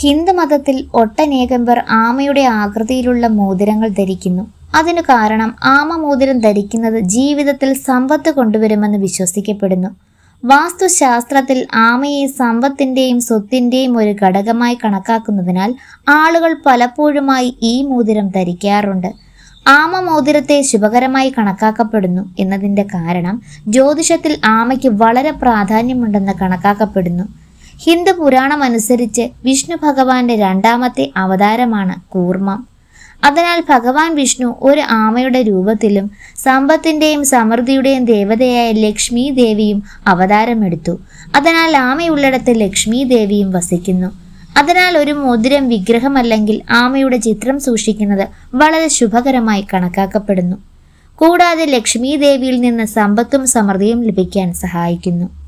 ഹിന്ദുമതത്തിൽ ഒട്ടനേകം പേർ ആമയുടെ ആകൃതിയിലുള്ള മോതിരങ്ങൾ ധരിക്കുന്നു. അതിനു കാരണം ആമ മോതിരം ധരിക്കുന്നത് ജീവിതത്തിൽ സമ്പത്ത് കൊണ്ടുവരുമെന്ന് വിശ്വസിക്കപ്പെടുന്നു. വാസ്തുശാസ്ത്രത്തിൽ ആമയെ സമ്പത്തിന്റെയും സ്വത്തിന്റെയും ഒരു ഘടകമായി കണക്കാക്കുന്നതിനാൽ ആളുകൾ പലപ്പോഴുമായി ഈ മോതിരം ധരിക്കാറുണ്ട്. ആമ മോതിരത്തെ ശുഭകരമായി കണക്കാക്കപ്പെടുന്നു എന്നതിന്റെ കാരണം ജ്യോതിഷത്തിൽ ആമയ്ക്ക് വളരെ പ്രാധാന്യമുണ്ടെന്ന് കണക്കാക്കപ്പെടുന്നു. ഹിന്ദു പുരാണം അനുസരിച്ച് വിഷ്ണു ഭഗവാന്റെ രണ്ടാമത്തെ അവതാരമാണ് കൂർമ്മം. അതിനാൽ ഭഗവാൻ വിഷ്ണു ഒരു ആമയുടെ രൂപത്തിലും സമ്പത്തിന്റെയും സമൃദ്ധിയുടെയും ദേവതയായ ലക്ഷ്മി ദേവിയും അവതാരമെടുത്തു. അതിനാൽ ആമയുള്ളിടത്ത് ലക്ഷ്മി ദേവിയും വസിക്കുന്നു. അതിനാൽ ഒരു മോതിരം വിഗ്രഹമല്ലെങ്കിൽ ആമയുടെ ചിത്രം സൂക്ഷിക്കുന്നത് വളരെ ശുഭകരമായി കണക്കാക്കപ്പെടുന്നു. കൂടാതെ ലക്ഷ്മി ദേവിയിൽ നിന്ന് സമ്പത്തും സമൃദ്ധിയും ലഭിക്കാൻ സഹായിക്കുന്നു.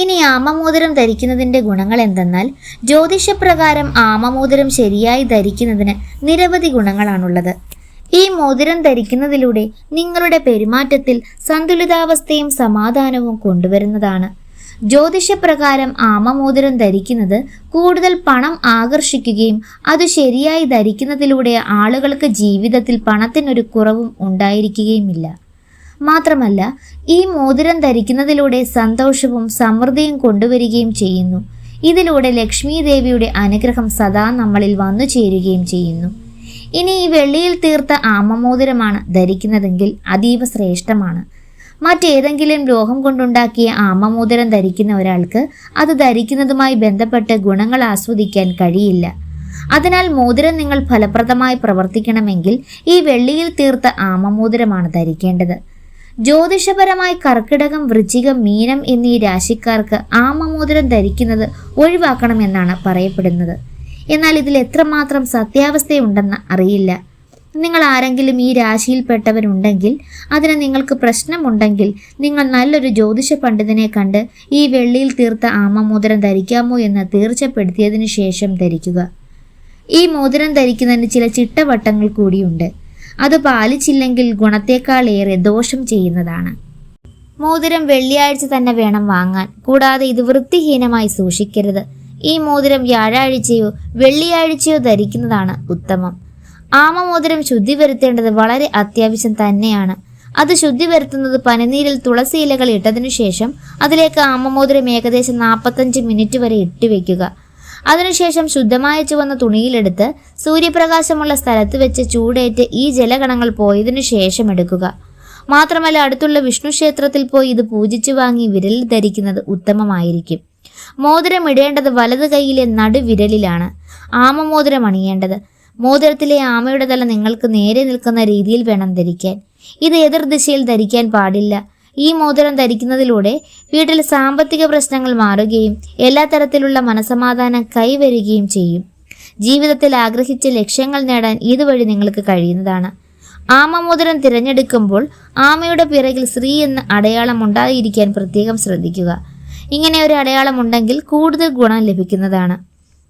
ഇനി ആമമോതിരം ധരിക്കുന്നതിന്റെ ഗുണങ്ങൾ എന്തെന്നാൽ ജ്യോതിഷപ്രകാരം ആമമോതിരം ശരിയായി ധരിക്കുന്നതിന് നിരവധി ഗുണങ്ങളാണുള്ളത്. ഈ മോതിരം ധരിക്കുന്നതിലൂടെ നിങ്ങളുടെ പെരുമാറ്റത്തിൽ സന്തുലിതാവസ്ഥയും സമാധാനവും കൊണ്ടുവരുന്നതാണ്. ജ്യോതിഷപ്രകാരം ആമമോതിരം ധരിക്കുന്നത് കൂടുതൽ പണം ആകർഷിക്കുകയും അത് ശരിയായി ധരിക്കുന്നതിലൂടെ ആളുകൾക്ക് ജീവിതത്തിൽ പണത്തിനൊരു കുറവും ഉണ്ടായിരിക്കുകയുമില്ല. മാത്രമല്ല ഈ മോതിരം ധരിക്കുന്നതിലൂടെ സന്തോഷവും സമൃദ്ധിയും കൊണ്ടുവരികയും ചെയ്യുന്നു. ഇതിലൂടെ ലക്ഷ്മി ദേവിയുടെ അനുഗ്രഹം സദാ നമ്മളിൽ വന്നു ചേരുകയും ചെയ്യുന്നു. ഇനി ഈ വെള്ളിയിൽ തീർത്ത ആമമോതിരമാണ് ധരിക്കുന്നതെങ്കിൽ അതീവ ശ്രേഷ്ഠമാണ്. മറ്റേതെങ്കിലും ലോഹം കൊണ്ടുണ്ടാക്കിയ ആമമോതിരം ധരിക്കുന്ന ഒരാൾക്ക് അത് ധരിക്കുന്നതുമായി ബന്ധപ്പെട്ട് ഗുണങ്ങൾ ആസ്വദിക്കാൻ കഴിയില്ല. അതിനാൽ മോതിരം നിങ്ങൾ ഫലപ്രദമായി പ്രവർത്തിക്കണമെങ്കിൽ ഈ വെള്ളിയിൽ തീർത്ത ആമമോതിരമാണ് ധരിക്കേണ്ടത്. ജ്യോതിഷപരമായി കർക്കിടകം വൃശ്ചികം മീനം എന്നീ രാശിക്കാർക്ക് ആമമോതിരം ധരിക്കുന്നത് ഒഴിവാക്കണമെന്നാണ് പറയപ്പെടുന്നത്. എന്നാൽ ഇതിൽ എത്രമാത്രം സത്യാവസ്ഥയുണ്ടെന്ന് അറിയില്ല. നിങ്ങൾ ആരെങ്കിലും ഈ രാശിയിൽപ്പെട്ടവരുണ്ടെങ്കിൽ അതിന് നിങ്ങൾക്ക് പ്രശ്നമുണ്ടെങ്കിൽ നിങ്ങൾ നല്ലൊരു ജ്യോതിഷ പണ്ഡിതനെ കണ്ട് ഈ വെള്ളിയിൽ തീർത്ത ആമമോതിരം ധരിക്കാമോ എന്ന് തീർച്ചപ്പെടുത്തിയതിനു ശേഷം ധരിക്കുക. ഈ മോതിരം ധരിക്കുന്നതിന് ചില ചിട്ടവട്ടങ്ങൾ കൂടിയുണ്ട്. അത് പാലിച്ചില്ലെങ്കിൽ ഗുണത്തേക്കാളേറെ ദോഷം ചെയ്യുന്നതാണ്. മോതിരം വെള്ളിയാഴ്ച തന്നെ വേണം വാങ്ങാൻ. കൂടാതെ ഇത് വൃത്തിഹീനമായി സൂക്ഷിക്കരുത്. ഈ മോതിരം വ്യാഴാഴ്ചയോ വെള്ളിയാഴ്ചയോ ധരിക്കുന്നതാണ് ഉത്തമം. ആമമോതിരം ശുദ്ധി വരുത്തേണ്ടത് വളരെ അത്യാവശ്യം തന്നെയാണ്. അത് ശുദ്ധി വരുത്തുന്നത് പനിനീരിൽ തുളസി ഇലകൾ ഇട്ടതിനു ശേഷം അതിലേക്ക് ആമമോതിരം ഏകദേശം നാൽപ്പത്തഞ്ച് മിനിറ്റ് വരെ ഇട്ടുവെക്കുക. അതിനുശേഷം ശുദ്ധമായ ചുവന്ന തുണിയിലെടുത്ത് സൂര്യപ്രകാശമുള്ള സ്ഥലത്ത് വെച്ച് ചൂടേറ്റ് ഈ ജലഗണങ്ങൾ പോയതിനു ശേഷം എടുക്കുക. മാത്രമല്ല അടുത്തുള്ള വിഷ്ണു ക്ഷേത്രത്തിൽ പോയി ഇത് പൂജിച്ചു വാങ്ങി വിരലിൽ ധരിക്കുന്നത് ഉത്തമമായിരിക്കും. മോതിരം ഇടേണ്ടത് വലത് കൈയിലെ നടുവിരലിലാണ്. ആമമോതിരം അണിയേണ്ടത്. മോതിരത്തിലെ ആമയുടെ തല നിങ്ങൾക്ക് നേരെ നിൽക്കുന്ന രീതിയിൽ വേണം ധരിക്കാൻ. ഇത് എതിർദിശയിൽ ധരിക്കാൻ പാടില്ല. ഈ മോതിരം ധരിക്കുന്നതിലൂടെ വീട്ടിൽ സാമ്പത്തിക പ്രശ്നങ്ങൾ മാറുകയും എല്ലാ തരത്തിലുള്ള മനസമാധാനം കൈവരികയും ചെയ്യും. ജീവിതത്തിൽ ആഗ്രഹിച്ച ലക്ഷ്യങ്ങൾ നേടാൻ ഇതുവഴി നിങ്ങൾക്ക് കഴിയുന്നതാണ്. ആമമോതിരം തിരഞ്ഞെടുക്കുമ്പോൾ ആമയുടെ പിറകിൽ സ്ത്രീ എന്ന അടയാളം ഉണ്ടായിരിക്കാൻ പ്രത്യേകം ശ്രദ്ധിക്കുക. ഇങ്ങനെ ഒരു അടയാളം ഉണ്ടെങ്കിൽ കൂടുതൽ ഗുണം ലഭിക്കുന്നതാണ്.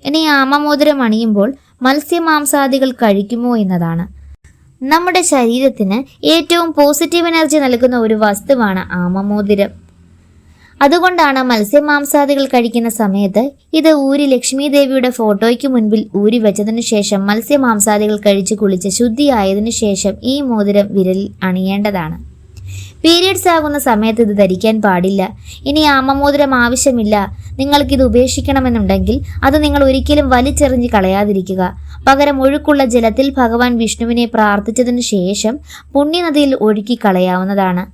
ഇനി ആമമോതിരം അണിയുമ്പോൾ മത്സ്യമാംസാദികൾ കഴിക്കുമോ എന്നതാണ്. നമ്മുടെ ശരീരത്തിന് ഏറ്റവും പോസിറ്റീവ് എനർജി നൽകുന്ന ഒരു വസ്തുവാണ് ആമമോതിരം. അതുകൊണ്ടാണ് മത്സ്യമാംസാദികൾ കഴിക്കുന്ന സമയത്ത് ഇത് ഊരി ലക്ഷ്മി ദേവിയുടെ ഫോട്ടോയ്ക്ക് മുൻപിൽ ഊരി വെച്ചതിനു ശേഷം മത്സ്യമാംസാദികൾ കഴിച്ച് കുളിച്ച് ശുദ്ധിയായതിനു ശേഷം ഈ മോതിരം വിരലിൽ അണിയേണ്ടതാണ്. പീരിയഡ്സ് ആകുന്ന സമയത്ത് ഇത് ധരിക്കാൻ പാടില്ല. ഇനി ആമമോതിരം ആവശ്യമില്ല. നിങ്ങൾക്കിത് ഉപേക്ഷിക്കണമെന്നുണ്ടെങ്കിൽ അത് നിങ്ങൾ ഒരിക്കലും വലിച്ചെറിഞ്ഞ് കളയാതിരിക്കുക. പകരം ഒഴുക്കുള്ള ജലത്തിൽ ഭഗവാൻ വിഷ്ണുവിനെ പ്രാർത്ഥിച്ചതിനു ശേഷം പുണ്യനദിയിൽ ഒഴുക്കി കളയാവുന്നതാണ്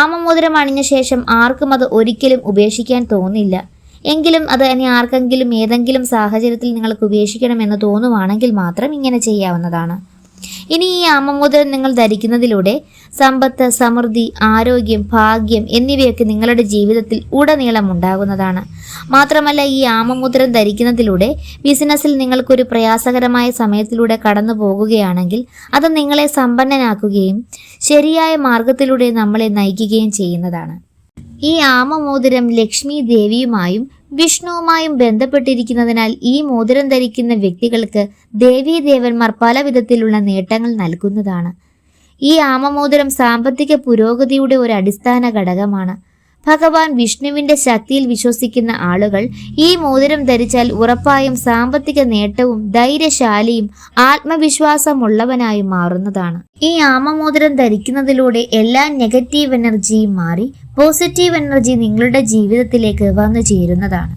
ആമമോതിരം അണിഞ്ഞ ശേഷം ആർക്കും അത് ഒരിക്കലും ഉപേക്ഷിക്കാൻ തോന്നില്ല. എങ്കിലും അത് ഇനി ആർക്കെങ്കിലും ഏതെങ്കിലും സാഹചര്യത്തിൽ നിങ്ങൾക്ക് ഉപേക്ഷിക്കണമെന്ന് തോന്നുവാണെങ്കിൽ മാത്രം ഇങ്ങനെ ചെയ്യാവുന്നതാണ്. ഇനി ഈ ആമമോതിരം നിങ്ങൾ ധരിക്കുന്നതിലൂടെ സമ്പത്ത് സമൃദ്ധി ആരോഗ്യം ഭാഗ്യം എന്നിവയൊക്കെ നിങ്ങളുടെ ജീവിതത്തിൽ ഉടനീളം ഉണ്ടാകുന്നതാണ്. മാത്രമല്ല ഈ ആമമുദ്രം ധരിക്കുന്നതിലൂടെ ബിസിനസ്സിൽ നിങ്ങൾക്കൊരു പ്രയാസകരമായ സമയത്തിലൂടെ കടന്നു പോകുകയാണെങ്കിൽ അത് നിങ്ങളെ സമ്പന്നനാക്കുകയും ശരിയായ മാർഗത്തിലൂടെ നമ്മളെ നയിക്കുകയും ചെയ്യുന്നതാണ്. ഈ ആമമോതിരം ലക്ഷ്മി ദേവിയുമായും വിഷ്ണുവുമായും ബന്ധപ്പെട്ടിരിക്കുന്നതിനാൽ ഈ മോതിരം ധരിക്കുന്ന വ്യക്തികൾക്ക് ദേവീദേവന്മാർ പല വിധത്തിലുള്ള നേട്ടങ്ങൾ നൽകുന്നതാണ്. ഈ ആമമോതിരം സാമ്പത്തിക പുരോഗതിയുടെ ഒരു അടിസ്ഥാന ഘടകമാണ്. ഭഗവാൻ വിഷ്ണുവിന്റെ ശക്തിയിൽ വിശ്വസിക്കുന്ന ആളുകൾ ഈ മോതിരം ധരിച്ചാൽ ഉറപ്പായും സാമ്പത്തിക നേട്ടവും ധൈര്യശാലിയും ആത്മവിശ്വാസമുള്ളവനായും മാറുന്നതാണ്. ഈ ആമമോതിരം ധരിക്കുന്നതിലൂടെ എല്ലാ നെഗറ്റീവ് എനർജിയും മാറി പോസിറ്റീവ് എനർജി നിങ്ങളുടെ ജീവിതത്തിലേക്ക് വന്നു ചേരുന്നതാണ്.